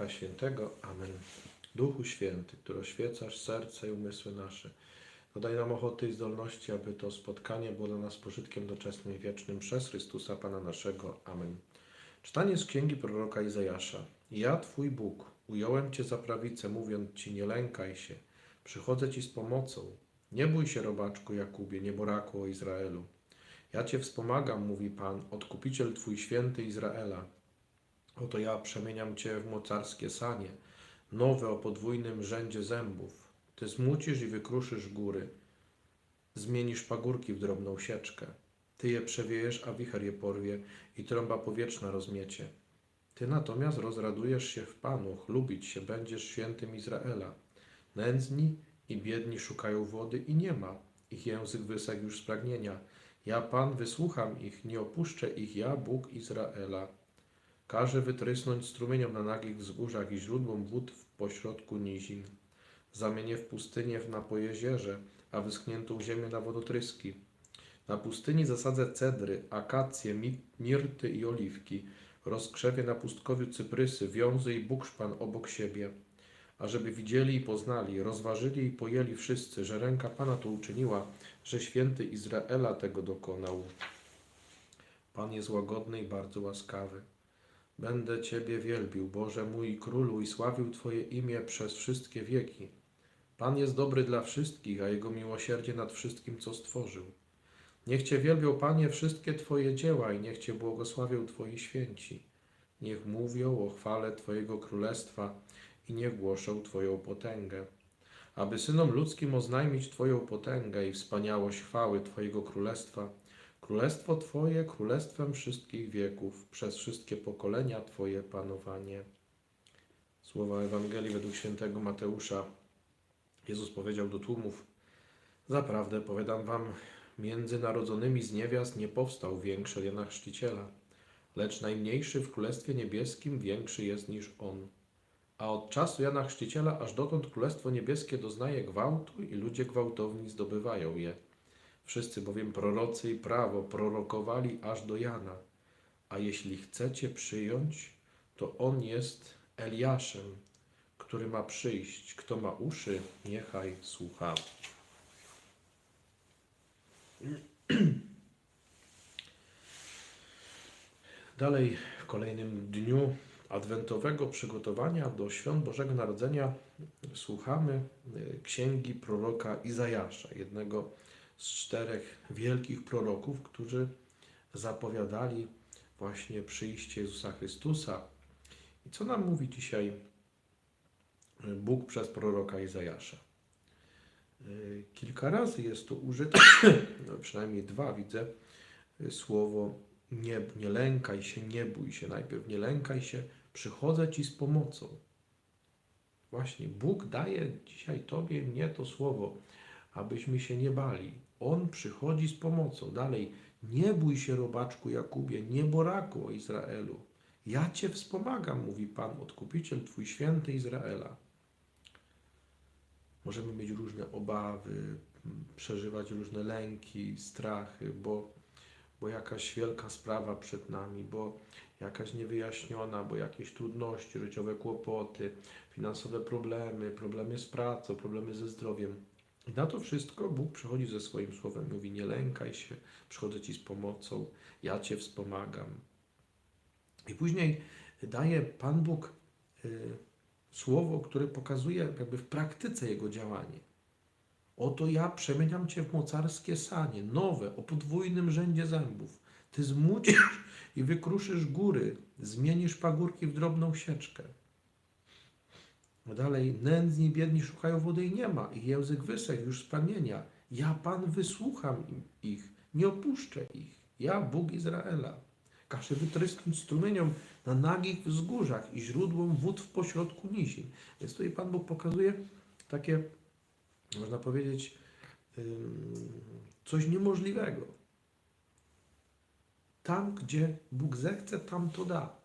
Ducha Świętego. Amen. Duchu Święty, który oświecasz serce i umysły nasze, dodaj nam ochoty i zdolności, aby to spotkanie było dla nas pożytkiem doczesnym i wiecznym przez Chrystusa Pana naszego. Amen. Czytanie z księgi proroka Izajasza. Ja, Twój Bóg, ująłem Cię za prawicę, mówiąc Ci, nie lękaj się, przychodzę Ci z pomocą. Nie bój się, robaczku Jakubie, nieboraku o Izraelu. Ja Cię wspomagam, mówi Pan, odkupiciel Twój święty Izraela. Oto ja przemieniam Cię w mocarskie sanie, nowe o podwójnym rzędzie zębów. Ty zmucisz i wykruszysz góry, zmienisz pagórki w drobną sieczkę. Ty je przewiejesz, a wicher je porwie i trąba powietrzna rozmiecie. Ty natomiast rozradujesz się w Panu, chlubić się będziesz świętym Izraela. Nędzni i biedni szukają wody i nie ma. Ich język wysegł już z pragnienia. Ja, Pan, wysłucham ich, nie opuszczę ich, ja, Bóg Izraela. Każe wytrysnąć strumieniom na nagich wzgórzach i źródłom wód w pośrodku nizin. Zamienię w pustynię w napoje zierze, a wyschniętą ziemię na wodotryski. Na pustyni zasadzę cedry, akacje, mi- mirty i oliwki. Rozkrzewię na pustkowiu cyprysy, wiązy i bukszpan obok siebie. Ażeby widzieli i poznali, rozważyli i pojęli wszyscy, że ręka Pana to uczyniła, że święty Izraela tego dokonał. Pan jest łagodny i bardzo łaskawy. Będę Ciebie wielbił, Boże mój Królu, i sławił Twoje imię przez wszystkie wieki. Pan jest dobry dla wszystkich, a Jego miłosierdzie nad wszystkim, co stworzył. Niech Cię wielbią, Panie, wszystkie Twoje dzieła i niech Cię błogosławią Twoi święci. Niech mówią o chwale Twojego Królestwa i niech głoszą Twoją potęgę. Aby synom ludzkim oznajmić Twoją potęgę i wspaniałość chwały Twojego Królestwa, Królestwo Twoje królestwem wszystkich wieków, przez wszystkie pokolenia Twoje panowanie. Słowa Ewangelii według świętego Mateusza. Jezus powiedział do tłumów: Zaprawdę powiadam wam, między narodzonymi z niewiast nie powstał większy Jana Chrzciciela, lecz najmniejszy w Królestwie Niebieskim większy jest niż on. A od czasu Jana Chrzciciela aż dotąd Królestwo Niebieskie doznaje gwałtu i ludzie gwałtowni zdobywają je. Wszyscy bowiem prorocy i prawo prorokowali aż do Jana. A jeśli chcecie przyjąć, to on jest Eliaszem, który ma przyjść. Kto ma uszy, niechaj słucha. Dalej w kolejnym dniu adwentowego przygotowania do świąt Bożego Narodzenia słuchamy y, księgi proroka Izajasza, jednego z czterech wielkich proroków, którzy zapowiadali właśnie przyjście Jezusa Chrystusa. I co nam mówi dzisiaj Bóg przez proroka Izajasza? Y, Kilka razy jest tu użyte, no przynajmniej dwa widzę, y, słowo nie, nie lękaj się, nie bój się. Najpierw nie lękaj się, przychodzę Ci z pomocą. Właśnie Bóg daje dzisiaj Tobie mnie to słowo, abyśmy się nie bali. On przychodzi z pomocą. Dalej, nie bój się, robaczku Jakubie, nie boraku o Izraelu. Ja Cię wspomagam, mówi Pan, odkupiciel Twój święty Izraela. Możemy mieć różne obawy, przeżywać różne lęki, strachy, bo, bo jakaś wielka sprawa przed nami, bo jakaś niewyjaśniona, bo jakieś trudności, życiowe kłopoty, finansowe problemy, problemy z pracą, problemy ze zdrowiem. I na to wszystko Bóg przychodzi ze swoim słowem, mówi: Nie lękaj się, przychodzę ci z pomocą, ja cię wspomagam. I później daje Pan Bóg y, słowo, które pokazuje jakby w praktyce jego działanie. Oto ja przemieniam cię w mocarskie sanie, nowe, o podwójnym rzędzie zębów. Ty zmucisz i wykruszysz góry, zmienisz pagórki w drobną sieczkę. No Dalej, nędzni biedni szukają wody i nie ma. Ich język wysechł już z pragnienia. Ja, Pan, wysłucham ich, nie opuszczę ich. Ja, Bóg Izraela. Każe wytrysnąć strumieniom na nagich wzgórzach i źródłom wód w pośrodku nizin. Więc tutaj Pan Bóg pokazuje takie, można powiedzieć, coś niemożliwego. Tam, gdzie Bóg zechce, tam to da.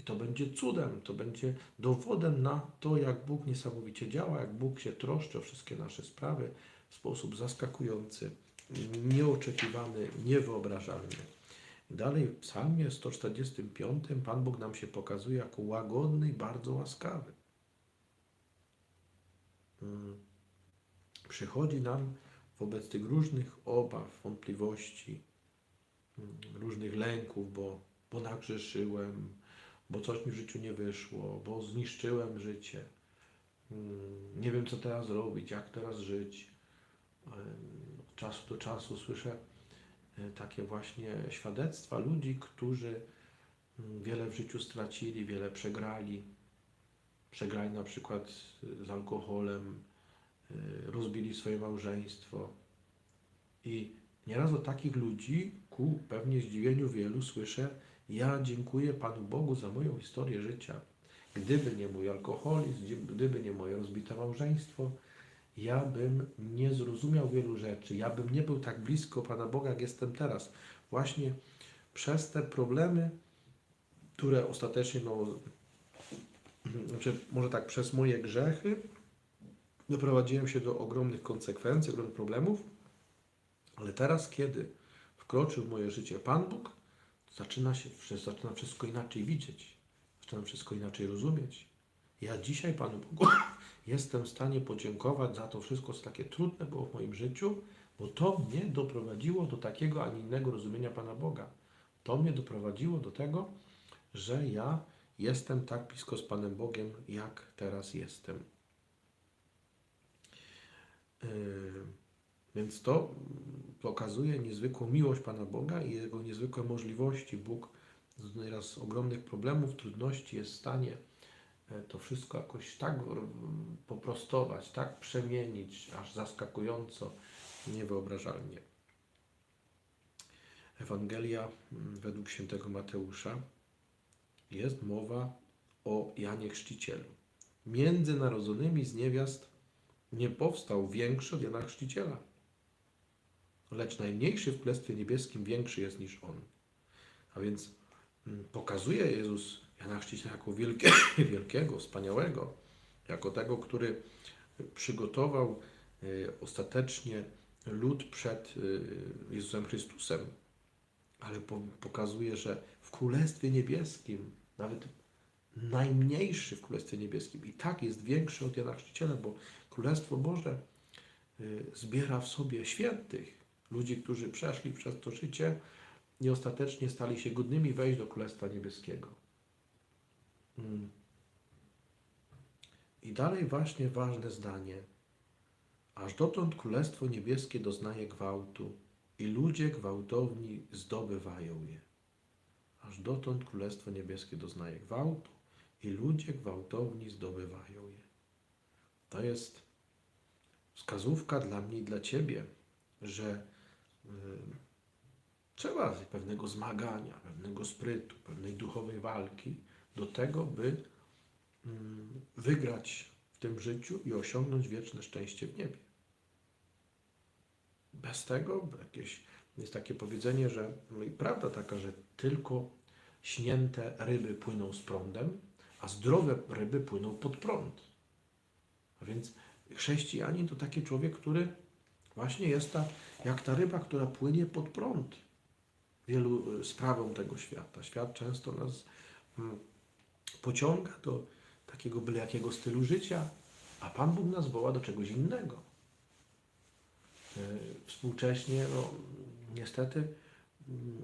I to będzie cudem, to będzie dowodem na to, jak Bóg niesamowicie działa, jak Bóg się troszczy o wszystkie nasze sprawy w sposób zaskakujący, nieoczekiwany, niewyobrażalny. Dalej w psalmie 145 Pan Bóg nam się pokazuje jako łagodny i bardzo łaskawy. Mm. Przychodzi nam wobec tych różnych obaw, wątpliwości, mm, różnych lęków, bo, bo nagrzeszyłem, bo coś mi w życiu nie wyszło, bo zniszczyłem życie. Mm, Nie wiem, co teraz robić, jak teraz żyć. Od czasu do czasu słyszę e, takie właśnie świadectwa ludzi, którzy mm, wiele w życiu stracili, wiele przegrali. Przegrali na przykład z alkoholem, e, rozbili swoje małżeństwo. I nieraz od takich ludzi, ku pewnie zdziwieniu wielu, słyszę: Ja dziękuję Panu Bogu za moją historię życia. Gdyby nie mój alkoholizm, gdyby nie moje rozbite małżeństwo, ja bym nie zrozumiał wielu rzeczy. Ja bym nie był tak blisko Pana Boga, jak jestem teraz. Właśnie przez te problemy, które ostatecznie, no, znaczy, może tak, przez moje grzechy, doprowadziłem się do ogromnych konsekwencji, ogromnych problemów, ale teraz, kiedy wkroczył w moje życie Pan Bóg, zaczyna się, zaczyna wszystko inaczej widzieć, zaczynam wszystko inaczej rozumieć. Ja dzisiaj Panu Bogu jestem w stanie podziękować za to wszystko, co takie trudne było w moim życiu, bo to mnie doprowadziło do takiego, a nie innego rozumienia Pana Boga. To mnie doprowadziło do tego, że ja jestem tak blisko z Panem Bogiem, jak teraz jestem. Yy, Więc to mm, pokazuje niezwykłą miłość Pana Boga i Jego niezwykłe możliwości. Bóg z ogromnych problemów, trudności jest w stanie e, to wszystko jakoś tak mm, poprostować, tak przemienić, aż zaskakująco, niewyobrażalnie. Ewangelia mm, według świętego Mateusza jest mowa o Janie Chrzcicielu. Między narodzonymi z niewiast nie powstał większy od Jana Chrzciciela, lecz najmniejszy w Królestwie Niebieskim większy jest niż on. A więc mm, pokazuje Jezus Jana Chrzciciela jako wielkie, wielkiego, wspaniałego, jako tego, który przygotował y, ostatecznie lud przed y, Jezusem Chrystusem, ale po, pokazuje, że w Królestwie Niebieskim, nawet najmniejszy w Królestwie Niebieskim i tak jest większy od Jana Chrzciciela, bo Królestwo Boże y, zbiera w sobie świętych, ludzi, którzy przeszli przez to życie i ostatecznie stali się godnymi wejść do Królestwa Niebieskiego. Mm. I dalej właśnie ważne zdanie. Aż dotąd Królestwo Niebieskie doznaje gwałtu i ludzie gwałtowni zdobywają je. Aż dotąd Królestwo Niebieskie doznaje gwałtu i ludzie gwałtowni zdobywają je. To jest wskazówka dla mnie i dla Ciebie, że trzeba pewnego zmagania, pewnego sprytu, pewnej duchowej walki do tego, by mm, wygrać w tym życiu i osiągnąć wieczne szczęście w niebie. Bez tego jakieś, jest takie powiedzenie, że no i prawda taka, że tylko śnięte ryby płyną z prądem, a zdrowe ryby płyną pod prąd. A więc chrześcijanin to taki człowiek, który właśnie jest ta, jak ta ryba, która płynie pod prąd wielu y, sprawom tego świata. Świat często nas mm, pociąga do takiego byle jakiego stylu życia, a Pan Bóg nas woła do czegoś innego. Y, Współcześnie, no, niestety, mm,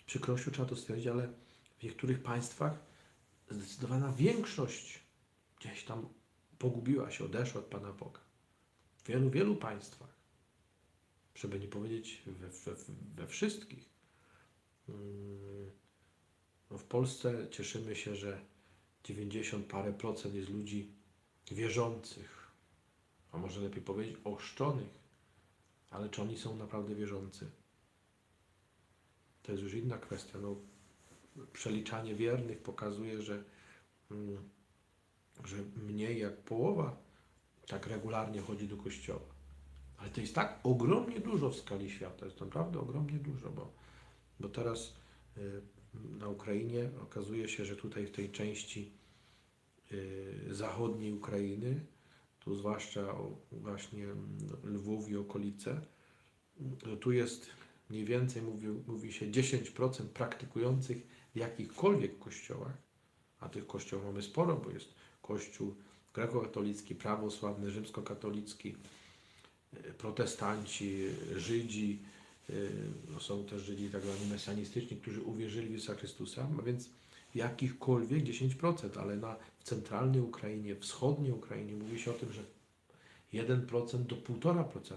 z przykrością trzeba to stwierdzić, ale w niektórych państwach zdecydowana większość gdzieś tam pogubiła się, odeszła od Pana Boga. W wielu, wielu państwach, żeby nie powiedzieć we, we, we wszystkich. Mm, No w Polsce cieszymy się, że 90 parę procent jest ludzi wierzących, a może lepiej powiedzieć ochrzczonych, ale czy oni są naprawdę wierzący? To jest już inna kwestia. No, przeliczanie wiernych pokazuje, że, mm, że mniej jak połowa tak regularnie chodzi do kościoła. Ale to jest tak ogromnie dużo w skali świata, jest naprawdę ogromnie dużo, bo, bo teraz y, na Ukrainie okazuje się, że tutaj w tej części y, zachodniej Ukrainy, tu zwłaszcza właśnie Lwów i okolice, y, tu jest mniej więcej mówi, mówi się 10% praktykujących w jakichkolwiek kościołach, a tych kościołów mamy sporo, bo jest kościół grekokatolicki, prawosławny, rzymskokatolicki, y, protestanci, Żydzi, y, no są też Żydzi tak zwani mesjanistyczni, którzy uwierzyli w Jezusa Chrystusa, a więc jakichkolwiek 10%, ale na centralnej Ukrainie, wschodniej Ukrainie mówi się o tym, że 1% do 1,5%.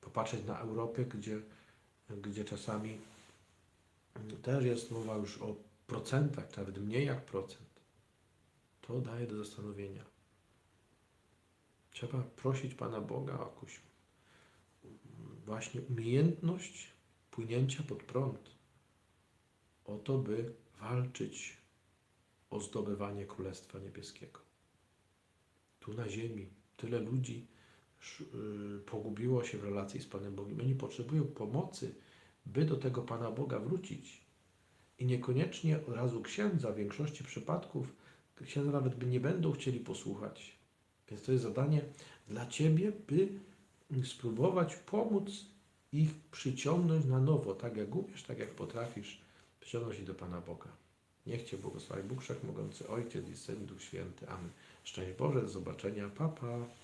Popatrzeć na Europę, gdzie, gdzie czasami też jest mowa już o procentach, nawet mniej jak procent. To daje do zastanowienia. Trzeba prosić Pana Boga o jakąś właśnie umiejętność płynięcia pod prąd. O to, by walczyć o zdobywanie Królestwa Niebieskiego. Tu na ziemi tyle ludzi y, pogubiło się w relacji z Panem Bogiem. Oni potrzebują pomocy, by do tego Pana Boga wrócić. I niekoniecznie od razu księdza, w większości przypadków księdza nawet by nie będą chcieli posłuchać. Więc to jest zadanie dla Ciebie, by spróbować pomóc ich przyciągnąć na nowo, tak jak umiesz, tak jak potrafisz, przyciągnąć ich do Pana Boga. Niech Cię błogosławi Bóg Wszechmogący, Ojciec i Syn, Duch Święty. Amen. Szczęść Boże, do zobaczenia, papa. Pa.